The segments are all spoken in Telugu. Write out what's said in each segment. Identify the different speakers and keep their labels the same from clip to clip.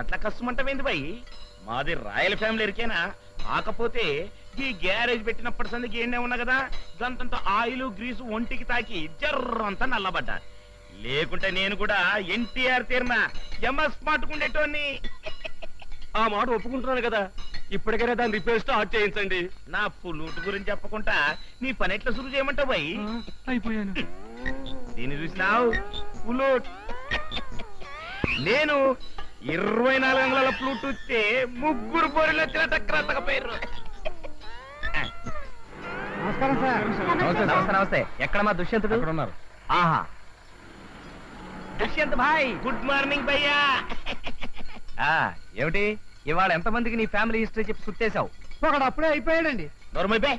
Speaker 1: అట్లా కష్టమంటమేంది బాయ్? మాది రాయల్ ఫ్యామిలీ ఎరికేనా కాకపోతే ఈ గ్యారేజ్ పెట్టినప్పటి సందికి ఏండే ఉన్నా కదా గంతంత ఆయిల్ గ్రీసు ఒంటికి తాకి జర్రంతా నల్లబడ్డా. లేకుంటే నేను కూడా ఎన్టీఆర్ తీరిన ఎంఎస్ పట్టుకుండేటోని
Speaker 2: ఆ మాట ఒప్పుకుంటున్నాను కదా. ఇప్పటికైనా దాని రిపేర్ స్టార్ట్ చేయించండి.
Speaker 1: నా పుల్లూటు గురించి చెప్పకుండా నీ పని ఎట్లా సురు చేయమంటావు బాయ్?
Speaker 2: అయిపోయాను.
Speaker 1: దీన్ని చూసినావు? పులూట్ నేను ఇరవై నాలుగు అంగుళాల ప్లూట్ వస్తే ముగ్గురు బోరిలో వచ్చిన టక్కరత్తకపోయారు
Speaker 3: నమస్కారం సార్.
Speaker 4: నమస్తే నమస్తే నమస్తే. ఎక్కడ మా దుష్యంతుడు?
Speaker 2: ఉన్నారు.
Speaker 4: ఆహా. దుష్యంత్ భాయ్.
Speaker 1: గుడ్ మార్నింగ్ భయ్యా.
Speaker 4: ఆ, ఏమిటి? ఇవాళ ఎంతమందికి నీ ఫ్యామిలీ హిస్టరీ చెప్పి సుట్టేశావు
Speaker 3: ఒకడు అప్పుడే అయిపోయాడండి.
Speaker 1: నోర్మైపే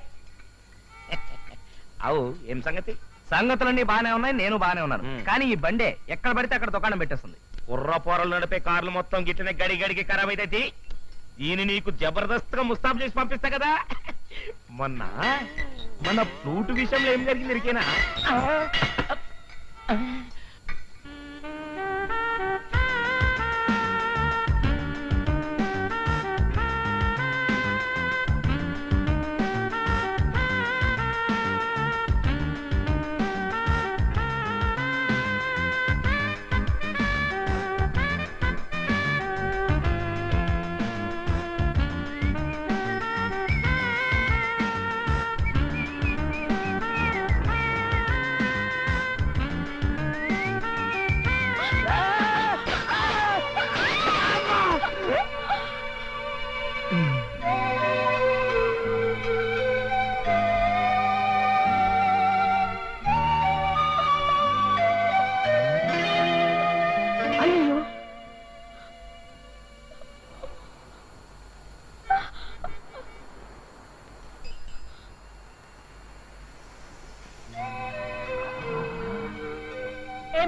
Speaker 1: అవు ఏం సంగతి?
Speaker 4: సంగతులన్నీ బానే ఉన్నాయి నేను బానే ఉన్నాను. కానీ ఈ బండే ఎక్కడ పడితే అక్కడ దుకాణం పెట్టేస్తుంది.
Speaker 1: కుర్ర పొరలు నడిపే కార్లు మొత్తం గిట్టిన గడి గడికి ఖరాబ్ అయితే దీని నీకు జబర్దస్త్గా ముస్తాబ్ చేసి పంపిస్తా కదా? మొన్న మన ఫ్లూట్ విషయంలో ఏం జరిగింది ఇరికేనా?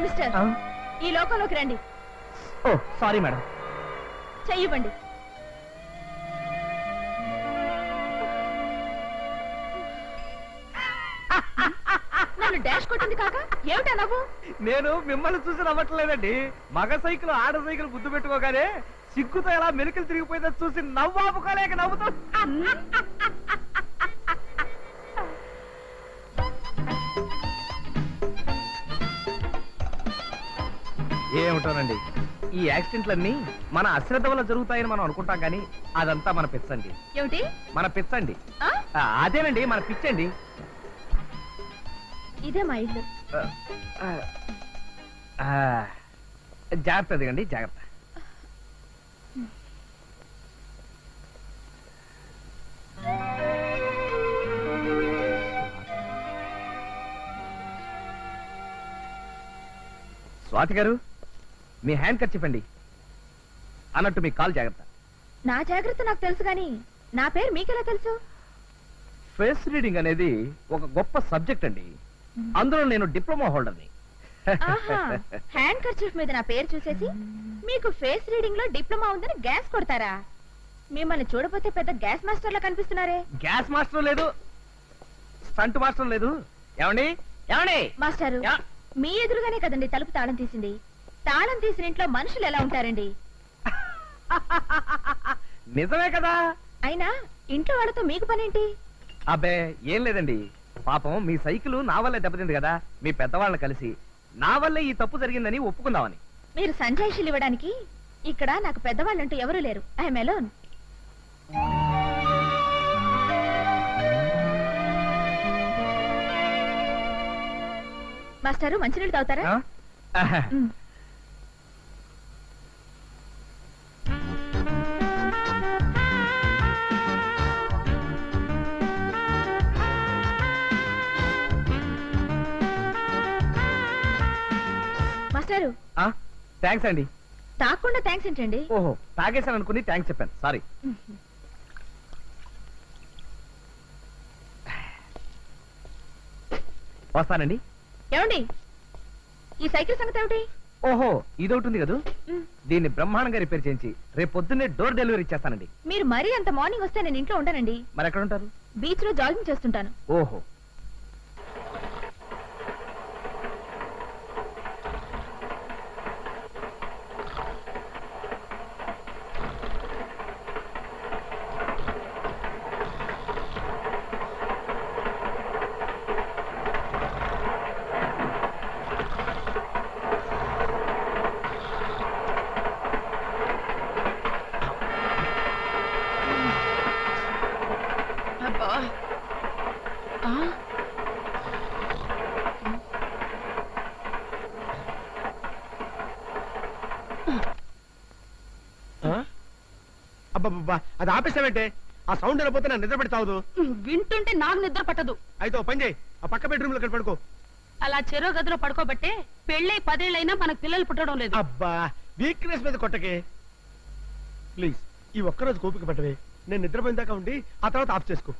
Speaker 5: మిస్టర్. ఈ లోకంలోకి రండి.
Speaker 4: ఓ సారీ మేడం.
Speaker 5: చెయ్యివ్వండి నన్ను డాష్ కొట్టింది కాక? ఏమిటా నవ్వు?
Speaker 4: నేను మిమ్మల్ని చూసి నవ్వట్లేదండి. మగ సైకిల్ ఆడ సైకిల్ గుద్దు పెట్టుకోగానే సిగ్గుతో ఎలా మెలికలు తిరిగిపోయిందో చూసి నవ్వాపుకోలేక నవ్వుతూ ఏమిటోనండి ఈ యాక్సిడెంట్లన్నీ మన అశ్రద్ధ వల్ల జరుగుతాయని మనం అనుకుంటాం కానీ అదంతా మన పిచ్చండి.
Speaker 5: ఏమిటి?
Speaker 4: మన పిచ్చండి.
Speaker 5: ఆ?
Speaker 4: ఆ, అదేనండి మన పిచ్చండి.
Speaker 5: ఇదే మా ఇల్లు.
Speaker 4: ఆ, ఆ, జాగ్రత్త దిగండి జాగ్రత్త. స్వాతి గారు? మీ హ్యాండ్ కట్ చెప్పండి అన్నట్టు మీ కాల్ జాగ్రత్త.
Speaker 5: నా జాగ్రత్త నాకు తెలుసు గాని నా పేరు మీకెలా తెలుసు?
Speaker 4: ఫేస్ రీడింగ్ అనేది ఒక గొప్ప సబ్జెక్ట్ అండి. అందులో నేను డిప్లొమా హోల్డర్ని.
Speaker 5: ఆహా హ్యాండ్ కర్చీఫ్ మీద నా పేరు చూసేసి మీకు ఫేస్ రీడింగ్లో డిప్లొమా ఉందని గ్యాస్ కొడతారా? మిమ్మల్ని చూడపోతే పెద్ద గ్యాస్ మాస్టర్ లా కనిపిస్తున్నారే.
Speaker 4: గ్యాస్ మాస్టర్ లేదు. స్టంట్ మాస్టర్ లేదు. ఏమండి? ఏమండి?
Speaker 5: మాస్టారు
Speaker 4: యా.
Speaker 5: మీ ఎదురుగానే కదండి తలుపు తాళం తీసింది. తాళం తీసిన ఇంట్లో మనుషులు ఎలా ఉంటారండి?
Speaker 4: నిజమే కదా?
Speaker 5: అయినా ఇంట్లో వాళ్ళతో మీకు పనేంటి?
Speaker 4: అబ్బే ఏం లేదండి. పాపం మీ సైకిల్ నా వల్లే దెబ్బతింది కదా మీ పెద్దవాళ్ళని కలిసి. నా వల్లే ఈ తప్పు జరిగిందని ఒప్పుకుందామని.
Speaker 5: మీరు సంజాయిషీలు ఇవ్వడానికి ఇక్కడ నాకు పెద్దవాళ్ళంటూ ఎవరూ లేరు. ఐ మెలోన్ మాస్టారు మంచినీళ్ళు తాగుతారా?
Speaker 4: ఆ? థ్యాంక్స్ అండి.
Speaker 5: తాకుండా థ్యాంక్స్ ఏంటండి?
Speaker 4: ఓహో తాగేశాను అనుకుని థ్యాంక్స్ చెప్పాను. సారీ. వస్తానండి.
Speaker 5: ఏమండి? ఈ సైకిల్ సంగతి ఏమిటి?
Speaker 4: ఓహో ఇదొకటి ఉంది కదా. దీన్ని బ్రహ్మాండంగా రిపేర్ చేయించి రేపు పొద్దున్నే డోర్ డెలివరీ ఇచ్చేస్తానండి.
Speaker 5: మీరు మరీ అంత మార్నింగ్ వస్తే నేను ఇంట్లో ఉంటానండి
Speaker 4: మరి ఎక్కడ ఉంటారు?
Speaker 5: బీచ్లో జాగింగ్ చేస్తుంటాను.
Speaker 4: ఓహో.
Speaker 2: అబ్బబ్బబ్బా అది ఆపేసామంటే ఆ సౌండ్ వెళ్ళిపోతే నా నిద్ర పెడతావు
Speaker 6: వింటుంటే నాకు నిద్ర పట్టదు.
Speaker 2: అయితే పని చేయి ఆ పక్క బెడ్రూమ్లోకి పడుకో.
Speaker 6: అలా చెరో గదిలో పడుకోబట్టే పెళ్ళై పదేళ్ళైనా మనకు పిల్లలు పుట్టడం లేదు.
Speaker 2: అబ్బా వీక్నెస్ మీద కొట్టకే. ప్లీజ్ ఈ ఒక్కరోజు కోపిక పట్టవే. నేను నిద్రపోయిందాకా ఉండి ఆ తర్వాత ఆఫ్ చేసుకో.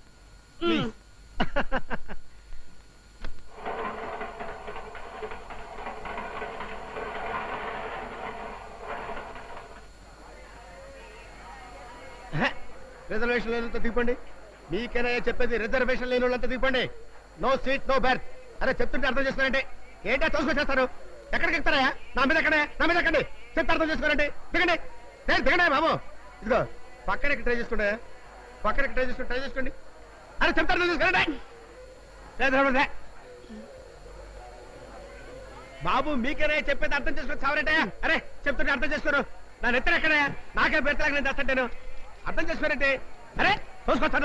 Speaker 2: రిజర్వేషన్ లేనంత దిగండి. మీకైనా చెప్పేది? రిజర్వేషన్ లేని వాళ్ళంతా దిగండి. నో సీట్ నో బెర్త్ అరే చెప్తుంటే అర్థం చేసుకోరండి ఏంటో తోసుకొచ్చేస్తారు ఎక్కడికి ఎక్కుతారా నా మీద ఎక్కడే నా మీద ఎక్కండి. చెప్తే అర్థం చేసుకోరండి దిగండి. దిగండి బాబు. ఇదిగో పక్కన ట్రై చేసుకోండి పక్కన ట్రై చేసుకోండి ట్రై చేసుకోండి అరే చెప్తారు అర్థం బాబు మీకేనా చెప్పేది అర్థం చేసుకొని చావరంటే అరే చెప్తుంటే అర్థం చేసుకోరు. నా నెత్తరు నాకే బెత్తలాగా నేను చేస్తాను అర్థం చేసుకోరంటే? అరే చూసుకొస్తాను